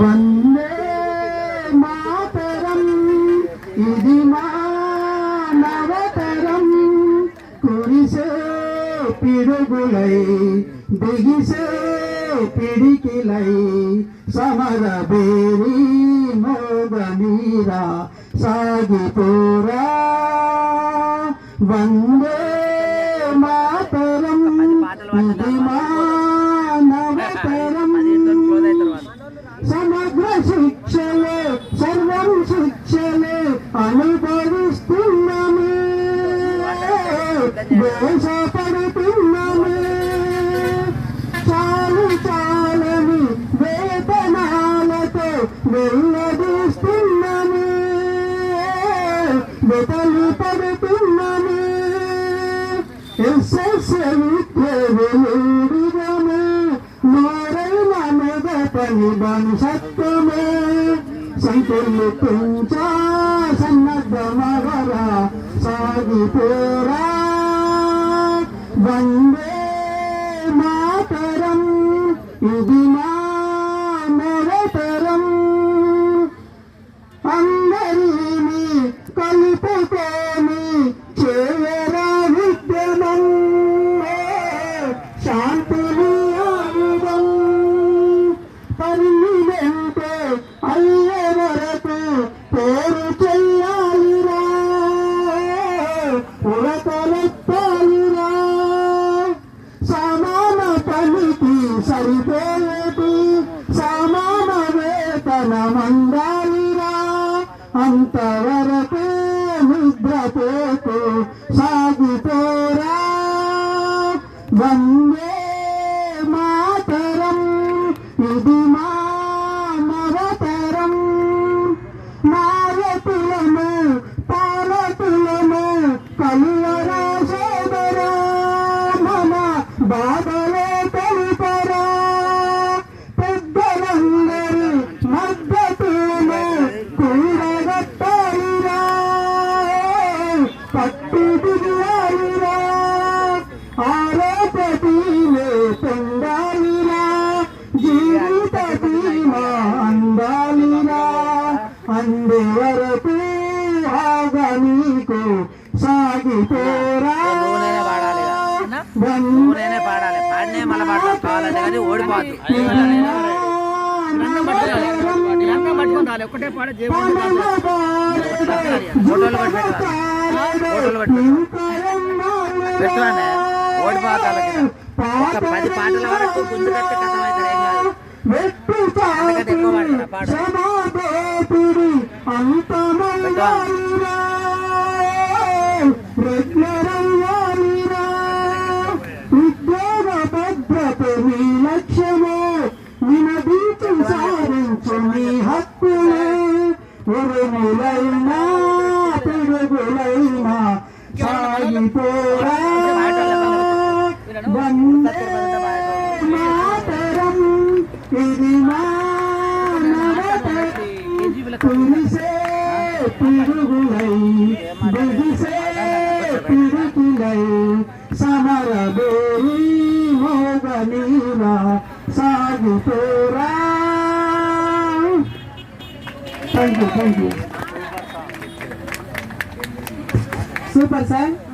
వందే మాతరం ఇది మానవతరం కురిసే పిడుగులై బిగిసే పిడికిలై సమర బేరి మోగనీరా సాగిపోరా వందే మాతరం ఇది మానవతరం సమగ్ర శిక్షలే సర్వం శిక్షలే అనుభవిస్తున్నామే. వేషపడుతున్నాము. చాలు చాలని వేతనాలతో వెళ్ళదీస్తున్నామే వెతలు పడుతున్నామే. ఎస్ఎస్ఎవిద్యము మారైన మెదపని సత్వమే. సంఖ్యలు పెంచా సాగిపోరా వందే మాతరం. ఇది మానవతరం అందరినీ కలుపుకొని చేయరా విద్యమం సరిపోయేటి సమాన వేతన మందాలిరా అంతవరకే నిద్రపోతూ సాగిపోరా. వందే మాతరం ఇది మానవతరం నాయకులము పాలతులను కలువరా సోదరా మన బాధలే పట్టు దిగాలిరా ఆరోపతిలే పొందాలిరా జీవిత బీమా అందాలిరా అందే వరకు ఆగా నీకు సాగిపోరా. పాడాలి పాడాలి. పాడినే మళ్ళీ పాడతావు కావాలంటే కానీ ఓడిపోద్దు రంగం పట్టుకుని పాడ ఫోటోలు ఫోటోలు ఒక పది పాటల వరకు గుండు కథం ఏం కాదు ఎక్కువ ఉరుములైనా పిడుగులైనా సాగిపోరా వందే మాతరం. ఇది మానవతరం కురిసే బిగిసే పిడుగులై సమర మోగనీరా సాగిపోరా Thank you, thank you. Super, sir.